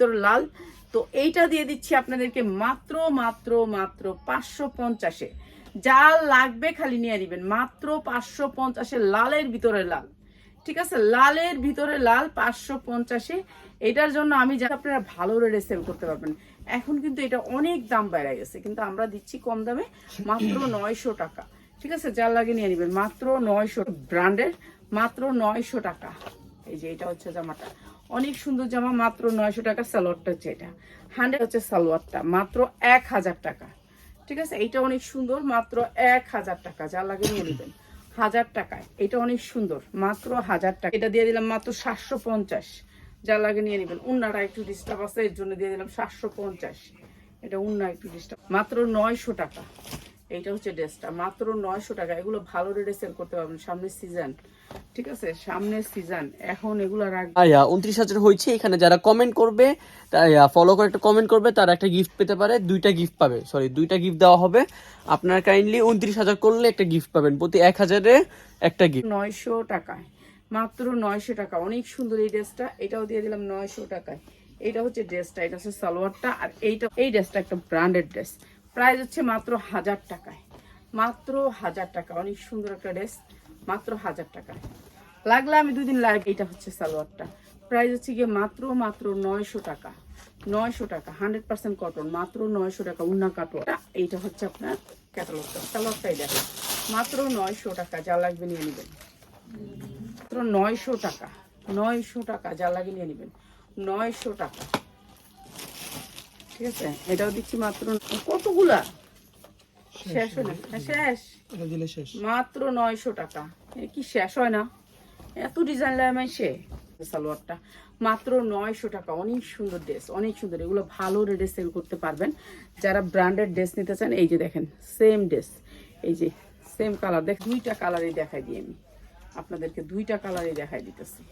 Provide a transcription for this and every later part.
ভিতরে লাল। তো এইটা দিয়ে দিচ্ছি আপনাদেরকে মাত্র মাত্র মাত্র পাঁচশো পঞ্চাশে। যা লাগবে খালি নিয়ে নেবেন। মাত্র পাঁচশো পঞ্চাশে লালের ভিতরে লাল। ঠিক আছে? লালের ভিতরে লাল পাঁচশো পঞ্চাশে। এটার জন্য আমি যা আপনারা ভালো রেটে সেল করতে পারবেন। এখন কিন্তু এটা অনেক দাম বেড়ে গেছে, কিন্তু আমরা দিচ্ছি কম দামে মাত্র নয়শো টাকা। ঠিক আছে? যার লাগে নিয়ে নেবেন। মাত্র নয়শো ব্র্যান্ডের মাত্র নয়শো টাকা। এই যে এটা হচ্ছে জামাটা। অনেক সুন্দর জামা, মাত্র নয়শো টাকা সালোয়ারটা হচ্ছে এটা। হান্ড্রেড হচ্ছে সালোয়ারটা, মাত্র এক হাজার টাকা। ঠিক আছে? এইটা অনেক সুন্দর, মাত্র এক হাজার টাকা। যা লাগে নিয়ে নেবেন। হাজার টাকায়। এটা অনেক সুন্দর, মাত্র হাজার টাকা। এটা দিয়ে দিলাম মাত্র সাতশো পঞ্চাশ। যা লাগে নিয়ে নেবেন। উন্নাটা একটু ডিস্টার্ব আছে, এর জন্য দিয়ে দিলাম সাতশো পঞ্চাশ। এটা উন্না একটু ডিস্টার্ব মাত্র নয়শো টাকা। এইটা হচ্ছে ড্রেসটা। মাত্র নয়শো টাকা। এগুলো ভালো রেটে সেল করতে পারবেন। সামনের সিজন ঠিক আছে? সামনের সিজন এখন এগুলো আয়া উনত্রিশ হাজার হয়েছে। এখানে যারা কমেন্ট করবে ফলো করে একটা কমেন্ট করবে। তারা একটা গিফট পেতে পারে। দুইটা গিফট পাবে। সরি দুইটা গিফট দেওয়া হবে। আপনারা কাইন্ডলি উনত্রিশ হাজার করলে একটা গিফট পাবেন। প্রতি এক হাজারে একটা গিফট নয়শো টাকায়। মাত্র নয়শো টাকা। অনেক সুন্দর এই ড্রেসটা। এটাও দিয়ে দিলাম নয়শো টাকায়। এটা হচ্ছে ড্রেসটা। এটা হচ্ছে সালোয়ারটা। আর এইটা এই ড্রেসটা একটা ব্র্যান্ডেড ড্রেস প্রাইস হচ্ছে মাত্র হাজার টাকায়। মাত্র হাজার টাকা, অনেক সুন্দর একটা ড্রেস, মাত্র হাজার টাকায়। লাগলে আমি দুদিন লাইভ এটা হচ্ছে সালোয়ারটা। প্রাইস হচ্ছে গিয়ে মাত্র মাত্র নয়শো টাকা। নয়শো টাকা, হান্ড্রেড পার্সেন্ট কটন, মাত্র নয়শো টাকা, উন্না কাটোয়া। এইটা হচ্ছে আপনার ক্যাটালগটা, সালোয়ারটাই দেখেন। মাত্র নয়শো টাকা, যা লাগবে নিয়ে নেবেন। মাত্র নয়শো টাকা নয়শো টাকা, যা লাগে নিয়ে নেবেন। নয়শো টাকা। ঠিক আছে? এটাও দিচ্ছি মাত্র কতগুলা? শেষ হয় না হ্যাঁ, শেষ। শেষ। মাত্র নয়শো টাকা। এ কি শেষ হয় না? এত ডিজাইন লাগাই সে সালোয়ারটা। মাত্র নয়শো টাকা। অনেক সুন্দর ড্রেস অনেক সুন্দর। এগুলো ভালো রেটে সেল করতে পারবেন। যারা ব্র্যান্ডেড ড্রেস নিতে চান এই যে দেখেন সেম ড্রেস এই যে সেম কালার দেখ দুইটা কালারই দেখাই দিই আমি। আপনাদেরকে দুইটা কালারই দেখাই দিতেছি।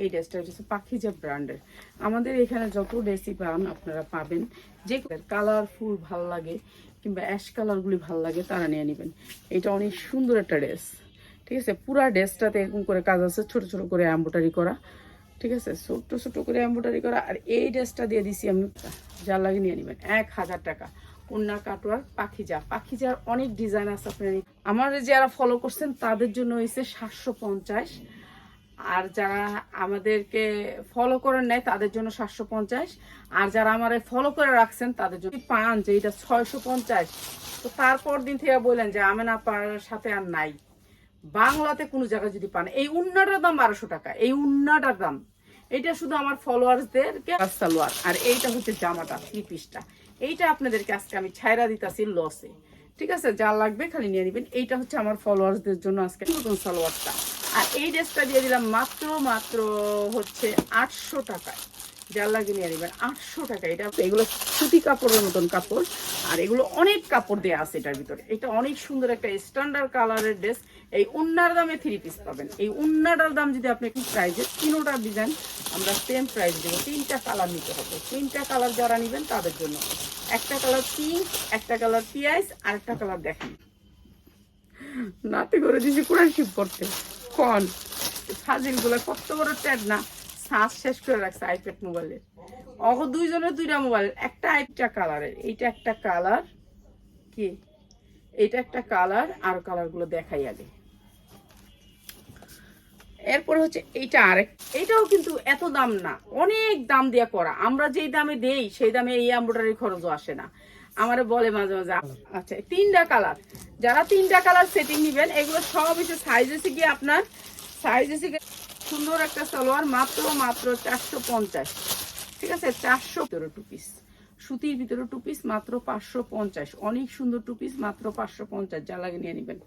এই ড্রেসটা হচ্ছে পাখিজা ব্র্যান্ডের। আমাদের এখানে যত ড্রেসই পান আপনারা পাবেন। যে কালারফুল ভালো লাগে কিংবা অ্যাশ কালারগুলি ভালো লাগে তারা নিয়ে নেবেন। এটা অনেক সুন্দর একটা ড্রেস। ঠিক আছে? পুরা ড্রেসটাতে এরকম করে কাজ আছে, ছোট ছোট করে এম্বোটারি করা। ঠিক আছে? ছোট ছোট করে এম্বোটারি করা। আর এই ড্রেসটা দিয়ে দিছি আমি যা লাগে নিয়ে নেবেন। এক হাজার টাকা। উন্না কাটোয়ার পাখিজা। পাখিজার অনেক ডিজাইন আছে আপনার আমার যারা ফলো করছেন, তাদের জন্য হয়েছে সাতশো পঞ্চাশ। আর যারা আমাদেরকে ফলো করে নেয় তাদের জন্য সাতশো পঞ্চাশ। আর যারা আমার ফলো করে রাখছেন, তাদের জন্য পান, যে এটা ছয়শো পঞ্চাশ। তো তারপর দিন থেকে বললেন যে আমেন আপার সাথে আর নাই। বাংলাতে কোনো জায়গায় যদি পান, এই উন্নাটার দাম বারোশো টাকা, এই উন্নাটার দাম। এটা শুধু আমার ফলোয়ার্সদেরকে সালোয়ার আর এইটা হচ্ছে জামাটা থ্রি পিসটা এইটা আপনাদেরকে আজকে আমি ছায়রা দিতাছি লসে ঠিক আছে? যা লাগবে খালি নিয়ে নেবেন। এইটা হচ্ছে আমার ফলোয়ার্সদের জন্য আজকে নতুন সালোয়ারটা। আর এই ড্রেসটা দিয়ে দিলাম মাত্র মাত্র হচ্ছে আটশো টাকায়। যার লাগে নিয়ে আটশো টাকা এটা এগুলো সুতি কাপড়ের মতন কাপড়, আর এগুলো অনেক কাপড় দেওয়া আছে এটার ভিতরে। এটা অনেক সুন্দর একটা স্ট্যান্ডার্ড কালারের ড্রেস এই উন্নার দামে থ্রি পিস পাবেন। এই উন্নাটার দাম যদি আপনি কি প্রাইজে তিনোটা ডিজাইন আমরা সেম প্রাইস দেবো। তিনটা কালার নিতে হবে। তিনটা কালার যারা নেবেন তাদের জন্য। একটা কালার পিঙ্ক একটা কালার পিঁয়াজ আর একটা কালার দেখেন। নাতে করে দিয়েছি কোরআন শিব করতে কন ফাজিলগুলো কত বড় ট্যাড না? শ্বাস শেষ করে রাখছে আইপ্যাড মোবাইলের অগ দুইজনের দুইটা মোবাইল একটা একটা কালারের এইটা একটা কালার কি? এইটা একটা কালার আর কালারগুলো দেখাই আগে। এরপরে হচ্ছে এইটা আরেক, এইটাও কিন্তু এত দাম না। অনেক দাম দিয়ে করা। আমরা যেই দামে দেই, সেই দামে এই এম্ব্রয়ডারি খরচও আসে না। আমারে বলে মাঝে মাঝে। আচ্ছা তিনটা কালার যারা তিনটা কালার সেটিং নিবেন, এগুলো সব হচ্ছে সাইজ এসে গিয়ে আপনার সাইজ এসে গিয়ে সুন্দর একটা সালোয়ার, মাত্র মাত্র চারশো পঞ্চাশ। ঠিক আছে? চারশো ভিতরে টু পিস সুতির ভিতরে টু পিস মাত্র পাঁচশো পঞ্চাশ। অনেক সুন্দর টু পিস মাত্র পাঁচশো পঞ্চাশ। যা লাগে নিয়ে নেবেন।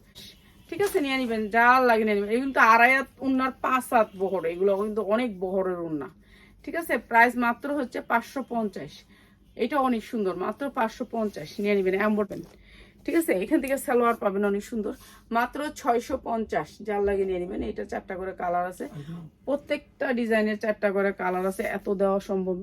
ঠিক আছে? নিয়ে নিবেন, যা লাগে নিয়ে নেবেন। এগুলো কিন্তু আড়াই হাত উন্নার, পাঁচ হাত বহর। এগুলো কিন্তু অনেক বহরের উন্না। ঠিক আছে? প্রাইস মাত্র হচ্ছে পাঁচশো পঞ্চাশ। এটা অনেক সুন্দর মাত্র পাঁচশো পঞ্চাশ। নিয়ে নেবেন অ্যাম্বরবেন ঠিক আছে? এখান থেকে সালোয়ার পাবেন অনেক সুন্দর। মাত্র ছয়শো পঞ্চাশ যার লাগে নিয়ে নেবেন। এটা চারটা করে কালার আছে। প্রত্যেকটা ডিজাইনের চারটা করে কালার আছে। এত দেওয়া সম্ভব।